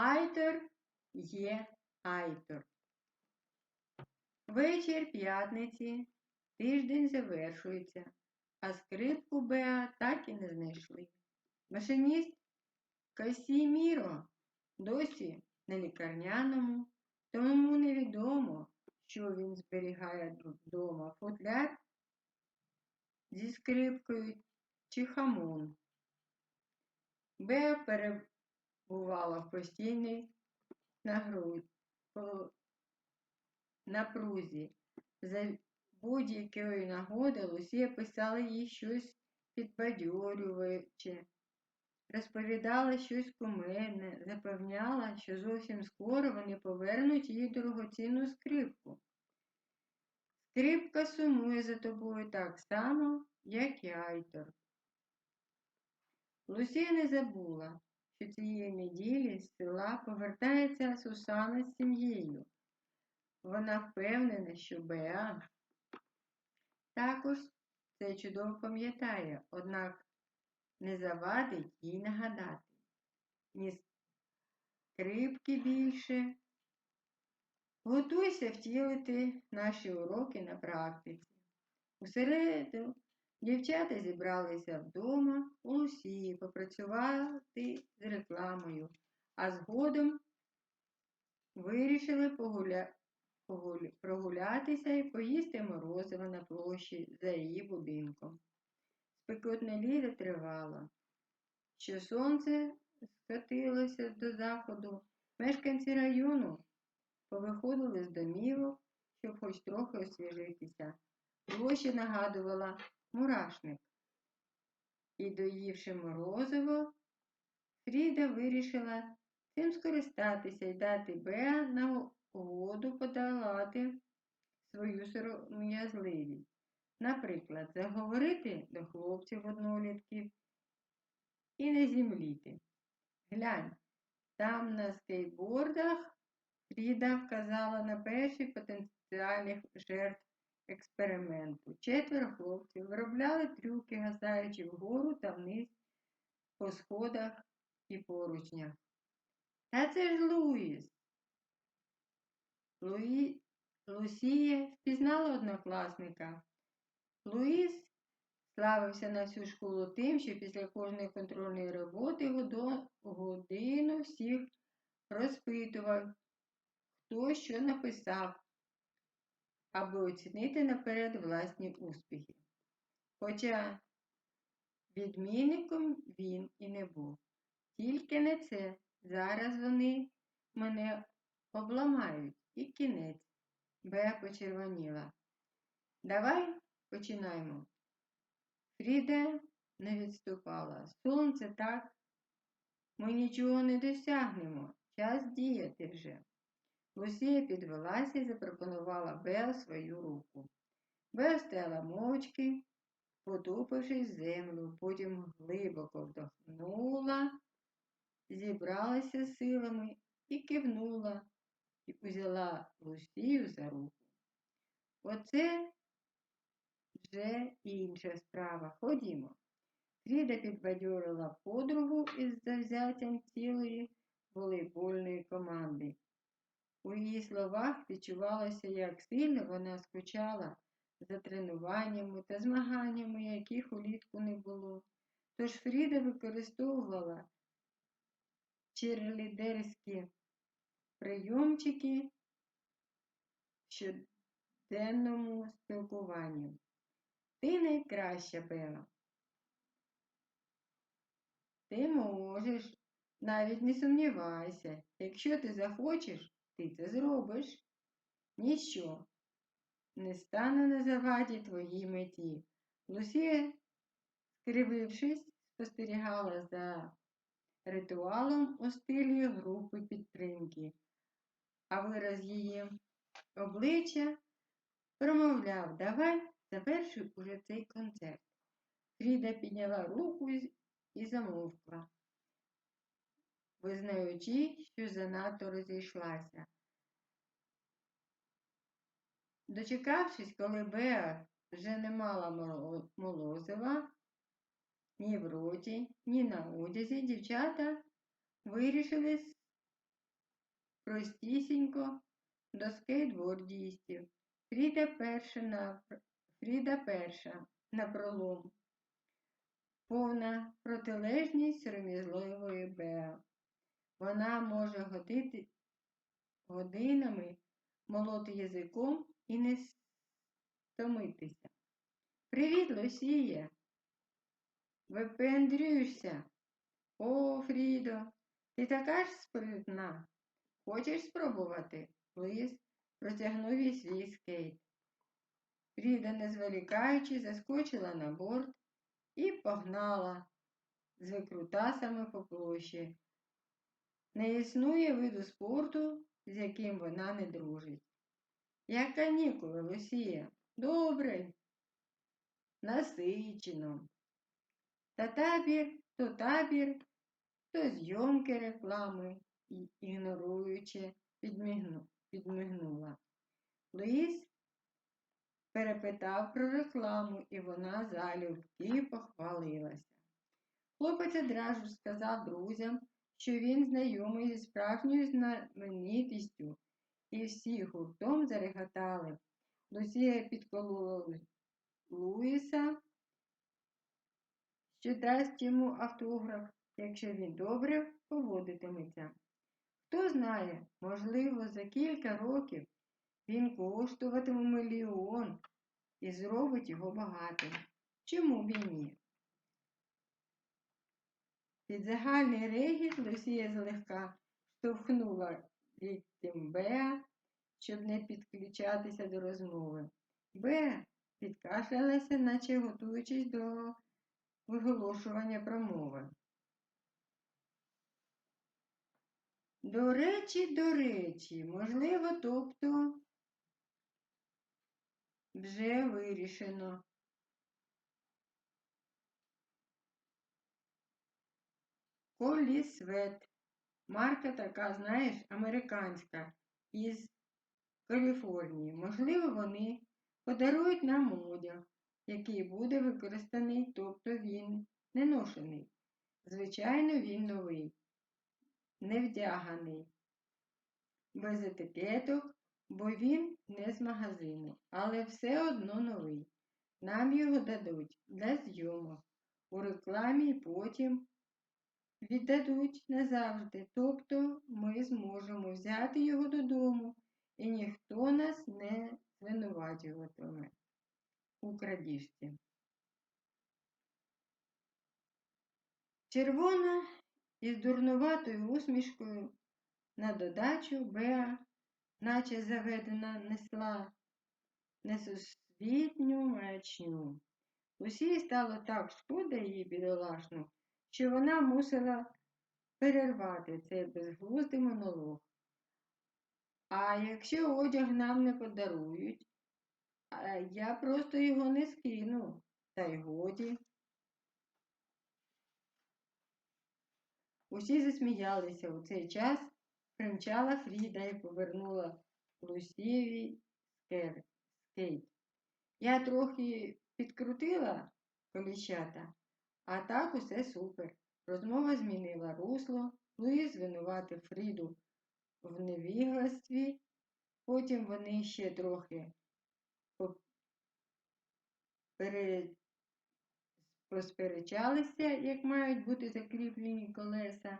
Айтор є Айтор. Вечір п'ятниці, тиждень завершується, а скрипку Беа так і не знайшли. Машиніст Касіміро досі на лікарняному, тому невідомо, що він зберігає вдома футляр зі скрипкою чи хамон. Беа перебувала в постійній напрузі. За будь-якої нагоди Лусія писала їй щось підбадьорююче, розповідала щось кумедне, запевняла, що зовсім скоро вони повернуть їй дорогоцінну скрипку. Скрипка сумує за тобою так само, як і Айтор. Лусія не забула, що цієї неділі з села повертається Сусана з сім'єю. Вона впевнена, що Беа також це чудово пам'ятає, однак не завадить їй нагадати. Ні скрипки більше. Готуйся втілити наші уроки на практиці. У середу дівчата зібралися вдома у Лусії попрацювати з рекламою, а згодом вирішили погуля... погуля- прогулятися і поїсти морозиво на площі за її будинком. Спекотне літо тривало. Що сонце скотилося до заходу, мешканці району повиходили з домівок, щоб хоч трохи освіжитися. Площа нагадувала мурашник. І, доївши морозиво, Фріда вирішила цим скористатися і дати Беа нагоду подолати свою сором'язливість. Наприклад, заговорити до хлопців однолітків і не зімліти. Глянь, там на скейтбордах Фріда вказала на перші потенціальних жертв експерименту. Четверо хлопців виробляли трюки, гасаючи вгору та вниз по сходах і поручнях. Та це ж Луїс. Луї... Лусія впізнала однокласника. Луїс славився на всю школу тим, що після кожної контрольної роботи годину всіх розпитував, хто що написав, аби оцінити наперед власні успіхи. Хоча відмінником він і не був. Тільки не це. Зараз вони мене обламають і кінець. Беа почервоніла. Давай починаємо. Фріда не відступала. Сонце так. Ми нічого не досягнемо. Час діяти вже. Лусія підвелася і запропонувала Беа свою руку. Беа стояла мовчки, потупившись землю, потім глибоко вдохнула, зібралася силами і кивнула, і узяла Лусію за руку. Оце вже інша справа. Ходімо. Фріда підбадьорила подругу із завзяттям цілої волейбольної команди. У її словах відчувалося, як сильно вона скучала за тренуваннями та змаганнями, яких улітку не було. Тож Фріда використовувала черлідерські прийомчики в щоденному спілкуванні. Ти найкраща, Беа. Ти можеш, навіть не сумнівайся. Якщо ти захочеш, ти це зробиш. Ніщо не стане на заваді твоїй меті. Лусія, скривившись, спостерігала за ритуалом у стилі групи підтримки, а вираз її обличчя промовляв давай завершуй уже цей концерт. Фріда підняла руку і- замовкла, визнаючи, що занадто розійшлася. Дочекавшись, коли Беа вже не мала молозива ні в роті, ні на одязі, дівчата вирішили простісінько до скейтбордістів. Фріда перша на Фріда перша на пролом. Повна протилежність сором'язливої Беа. Вона може годити годинами молоти язиком і не стомитися. Привіт, Лосія! Випендрюєшся? О, Фрідо, ти така ж спритна. Хочеш спробувати? Лис протягнув їй свій скейт. Фріда, не зволікаючи, заскочила на борт і погнала з викрутасами по площі. Не існує виду спорту, з яким вона не дружить. Як канікули, Лусія, добре, насичено. Та табір, то табір, то зйомки реклами, і, ігноруючи, підмігну, підмигнула. Луїс перепитав про рекламу, і вона залюбки похвалилася. Хлопець одразу сказав друзям, що він знайомий зі справжньою знаменитістю, і всі гуртом зареготали. Лусія підколола Луїса, що дасть йому автограф, якщо він добре поводитиметься. Хто знає, можливо, за кілька років він коштуватиме мільйон і зробить його багатим. Чому б і ні? Під загальний регіт Лусія злегка штовхнула ліктем Беа, щоб не підключатися до розмови. Беа підкашлялася, наче готуючись до виголошування промови. До речі, до речі, можливо, тобто вже вирішено. Колі Свет. Марка така, знаєш, американська, із Каліфорнії. Можливо, вони подарують нам одяг, який буде використаний, тобто він не ношений. Звичайно, він новий, не вдяганий, без етикеток, бо він не з магазину, але все одно новий. Нам його дадуть для зйомок у рекламі і потім віддадуть назавжди, тобто ми зможемо взяти його додому, і ніхто нас не звинувачуватиме у крадіжці. Червона із дурнуватою усмішкою на додачу Беа, наче заведена, несла несусвітню маячню. Усій стало так шкода її бідолашну, що вона мусила перервати цей безглуздий монолог. А якщо одяг нам не подарують, я просто його не скину, та й годі. Усі засміялися у цей час, примчала Фріда і повернула Лусіві скейт. Я трохи підкрутила коліщата, а так усе супер. Розмова змінила русло, Луїс звинуватив Фріду в невігластві, потім вони ще трохи посперечалися, як мають бути закріплені колеса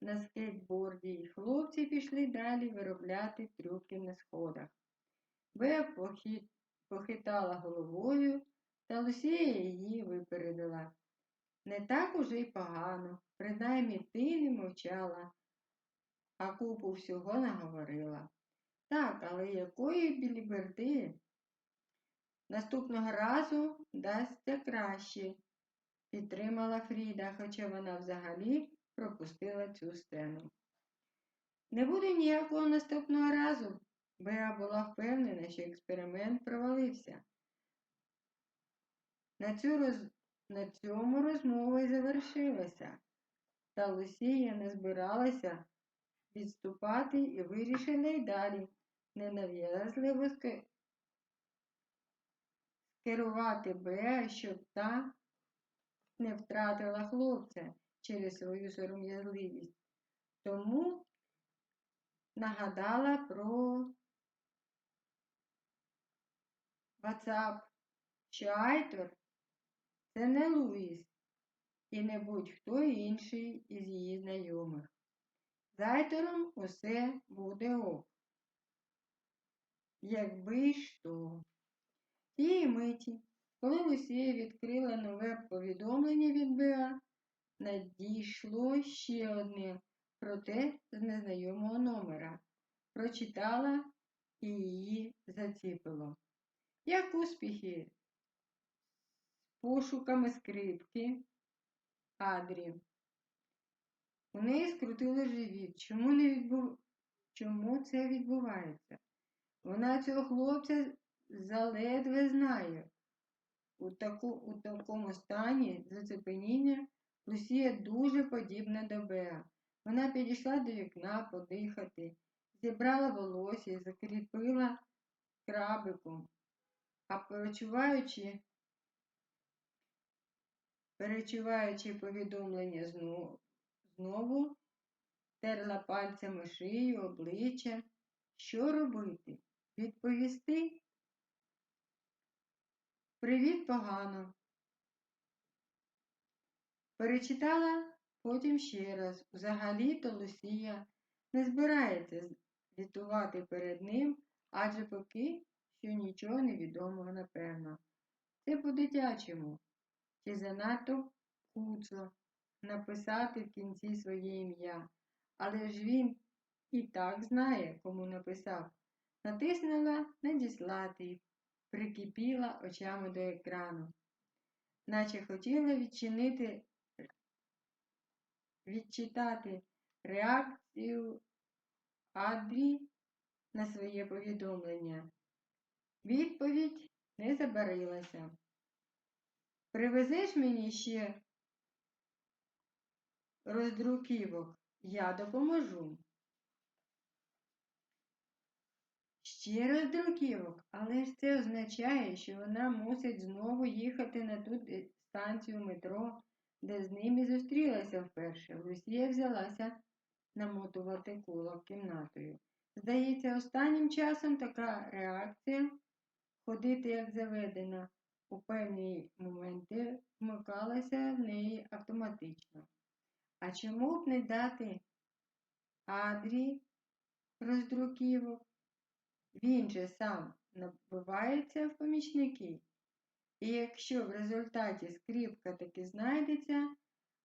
на скейтборді, і хлопці пішли далі виробляти трюки на сходах. Беа похитала головою, та Лусія її випередила. Не так уже й погано, принаймні ти не мовчала, а купу всього наговорила. Так, але якої біліберди? Наступного разу дасться краще, підтримала Фріда, хоча вона взагалі пропустила цю сцену. Не буде ніякого наступного разу. Беа була впевнена, що експеримент провалився. На, цю роз... На цьому розмова й завершилася, та Лусія не збиралася відступати і вирішила й далі ненав'язливо керувати Беа, щоб та не втратила хлопця через свою сором'язливість. Тому нагадала про WhatsApp, що Айтор це не Луїс і не будь-хто інший із її знайомих. З Айтором усе буде ок. Якби що. Тієї миті, коли Лусія відкрила нове повідомлення від Беа, надійшло ще одне, проте з незнайомого номера. Прочитала і її заціпило. Як успіхи пошуками скрипки Адрі. У неї скрутило живіт. Чому, не відбув... Чому це відбувається? Вона цього хлопця заледве знає. У, таку... У такому стані зацепеніння Лусія дуже подібна до Беа. Вона підійшла до вікна подихати, зібрала волосся закріпила крабиком, а перечуваючи, перечуваючи повідомлення знову, знову терла пальцями шию, обличчя. Що робити? Відповісти? Привіт погано. Перечитала потім ще раз. Взагалі-то Лусія не збирається звітувати перед ним, адже поки що нічого не відомо, напевно. Це по-дитячому, чи занадто куцо написати в кінці своє ім'я. Але ж він і так знає, кому написав. Натиснула надіслати прикипіла очами до екрану, наче хотіла відчинити, відчитати реакцію Адрі на своє повідомлення. Відповідь не забарилася. Привезеш мені ще роздруківок, я допоможу. Ще роздруківок, але ж це означає, що вона мусить знову їхати на ту станцію метро, де з ними зустрілася вперше. Лусія взялася намотувати кулак кімнатою. Здається, останнім часом така реакція ходити як заведена, у певні моменти вмикалася в неї автоматично. А чому б не дати адрі роздруківок? Він же сам набивається в помічники. І якщо в результаті скріпка таки знайдеться,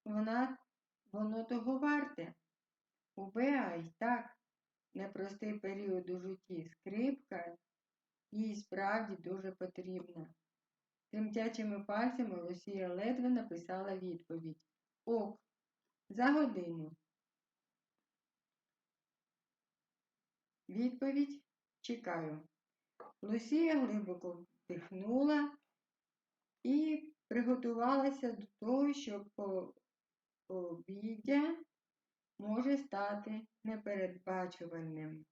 вона, воно того варте. У Беа й так непростий період у житті скрипка їй справді дуже потрібна. Тремтячими пальцями Лусія ледве написала відповідь Ок, за годину. Відповідь чекаю. Лусія глибоко вдихнула і приготувалася до того, що обіддя може стати непередбачувальним.